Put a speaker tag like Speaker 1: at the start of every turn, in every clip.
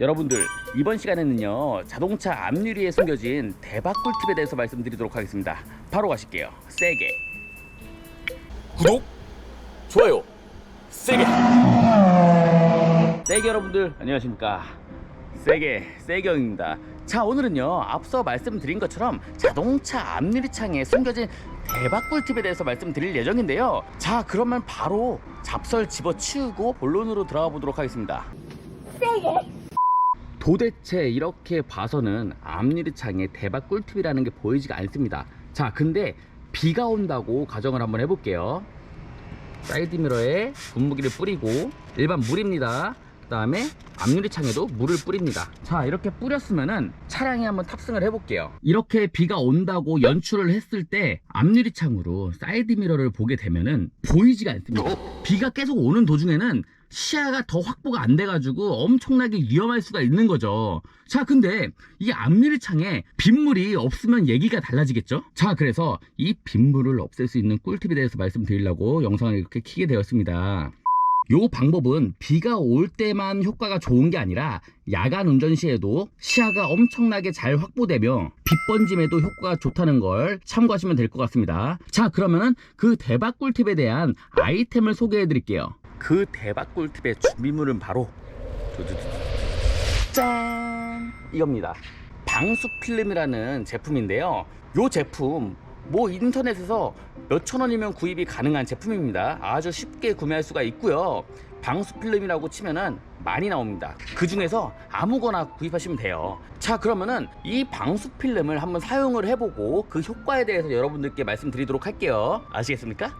Speaker 1: 여러분들 이번 시간에는요 자동차 앞유리에 숨겨진 대박 꿀팁에 대해서 말씀드리도록 하겠습니다. 바로 가실게요. 세게. 구독 좋아요. 세게. 세게 여러분들. 안녕하십니까? 세게 세경입니다. 자 오늘은요 앞서 말씀드린 것처럼 자동차 앞유리 창에 숨겨진 대박 꿀팁에 대해서 말씀드릴 예정인데요. 자 그러면 바로 잡설 집어치우고 본론으로 들어가 보도록 하겠습니다 도대체 이렇게 봐서는 앞유리 창에 대박 꿀팁이라는 게 보이지가 않습니다. 자 근데 비가 온다고 가정을 한번 해볼게요. 사이드미러에 분무기를 뿌리고 일반 물입니다. 그 다음에 앞유리 창에도 물을 뿌립니다. 자 이렇게 뿌렸으면은 차량에 한번 탑승을 해볼게요. 이렇게 비가 온다고 연출을 했을 때 앞유리 창으로 사이드미러를 보게 되면은 보이지가 않습니다. 비가 계속 오는 도중에는 시야가 더 확보가 안 돼가지고 엄청나게 위험할 수가 있는 거죠. 자, 근데 이 앞유리 창에 빗물이 없으면 얘기가 달라지겠죠? 자, 그래서 이 빗물을 없앨 수 있는 꿀팁에 대해서 말씀드리려고 영상을 이렇게 키게 되었습니다. 요 방법은 비가 올 때만 효과가 좋은 게 아니라 야간 운전 시에도 시야가 엄청나게 잘 확보되며 빛 번짐에도 효과가 좋다는 걸 참고하시면 될 것 같습니다. 자, 그러면은 그 대박 꿀팁에 대한 아이템을 소개해 드릴게요. 그 대박 꿀팁의 준비물은 바로 짠 이겁니다. 방수 필름이라는 제품인데요. 요 제품 뭐 인터넷에서 몇천 원이면 구입이 가능한 제품입니다. 아주 쉽게 구매할 수가 있고요. 방수 필름이라고 치면은 많이 나옵니다. 그 중에서 아무거나 구입하시면 돼요. 자, 그러면은 이 방수 필름을 한번 사용을 해보고 그 효과에 대해서 여러분들께 말씀드리도록 할게요. 아시겠습니까?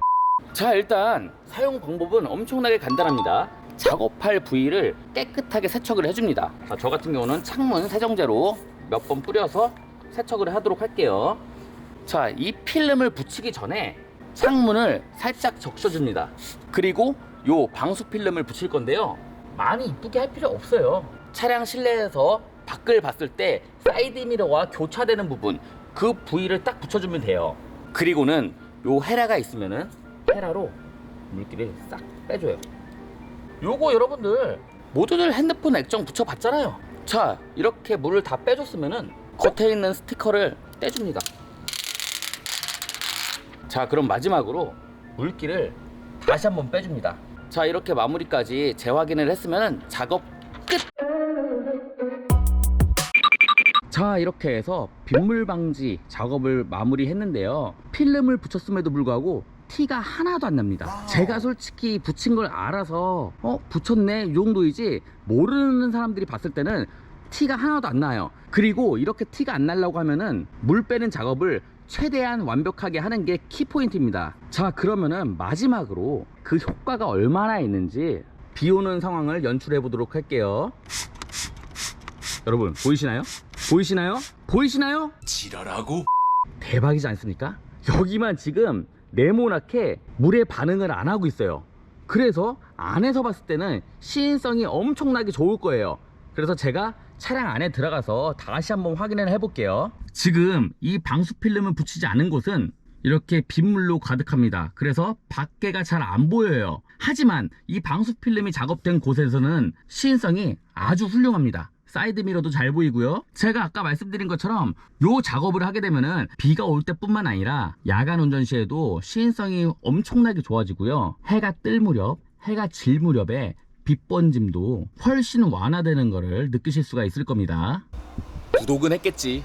Speaker 1: 자, 일단 사용 방법은 엄청나게 간단합니다. 작업할 부위를 깨끗하게 세척을 해줍니다. 자, 저 같은 경우는 창문 세정제로 몇 번 뿌려서 세척을 하도록 할게요. 자, 이 필름을 붙이기 전에 창문을 살짝 적셔줍니다. 그리고 요 방수 필름을 붙일 건데요. 많이 이쁘게 할 필요 없어요. 차량 실내에서 밖을 봤을 때 사이드 미러와 교차되는 부분 그 부위를 딱 붙여주면 돼요. 그리고는 요 헤라가 있으면은 헤라로 물기를 싹 빼줘요. 요거 여러분들 모두들 핸드폰 액정 붙여봤잖아요. 자 이렇게 물을 다 빼줬으면은 겉에 있는 스티커를 떼줍니다. 자 그럼 마지막으로 물기를 다시 한번 빼줍니다. 자 이렇게 마무리까지 재확인을 했으면 작업 끝. 자 이렇게 해서 빗물 방지 작업을 마무리했는데요 필름을 붙였음에도 불구하고 티가 하나도 안 납니다 제가 솔직히 붙인 걸 알아서 어 붙였네 이 정도이지 모르는 사람들이 봤을 때는 티가 하나도 안 나요 그리고 이렇게 티가 안 날라고 하면은 물 빼는 작업을 최대한 완벽하게 하는 게 키포인트입니다 자 그러면은 마지막으로 그 효과가 얼마나 있는지 비 오는 상황을 연출해 보도록 할게요 여러분 보이시나요? 보이시나요? 보이시나요?
Speaker 2: 지랄하고
Speaker 1: 대박이지 않습니까? 여기만 지금 네모나게 물에 반응을 안 하고 있어요. 그래서 안에서 봤을 때는 시인성이 엄청나게 좋을 거예요. 그래서 제가 차량 안에 들어가서 다시 한번 확인을 해 볼게요. 지금 이 방수 필름을 붙이지 않은 곳은 이렇게 빗물로 가득합니다. 그래서 밖에가 잘 안 보여요. 하지만 이 방수 필름이 작업된 곳에서는 시인성이 아주 훌륭합니다. 사이드 미러도 잘 보이고요. 제가 아까 말씀드린 것처럼 요 작업을 하게 되면은 비가 올 때뿐만 아니라 야간 운전 시에도 시인성이 엄청나게 좋아지고요. 해가 뜰 무렵, 해가 질 무렵에 빛 번짐도 훨씬 완화되는 것을 느끼실 수가 있을 겁니다. 구독은 했겠지.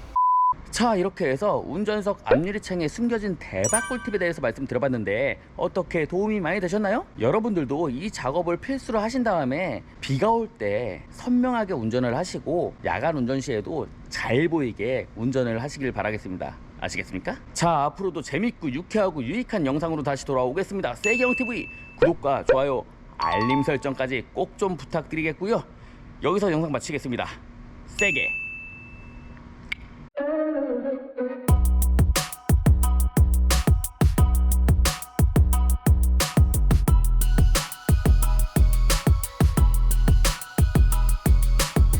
Speaker 1: 자 이렇게 해서 운전석 앞유리창에 숨겨진 대박 꿀팁에 대해서 말씀드려봤는데 어떻게 도움이 많이 되셨나요? 여러분들도 이 작업을 필수로 하신 다음에 비가 올 때 선명하게 운전을 하시고 야간 운전 시에도 잘 보이게 운전을 하시길 바라겠습니다. 아시겠습니까? 자 앞으로도 재밌고 유쾌하고 유익한 영상으로 다시 돌아오겠습니다. 세경TV 구독과 좋아요 알림 설정까지 꼭 좀 부탁드리겠고요. 여기서 영상 마치겠습니다. 세게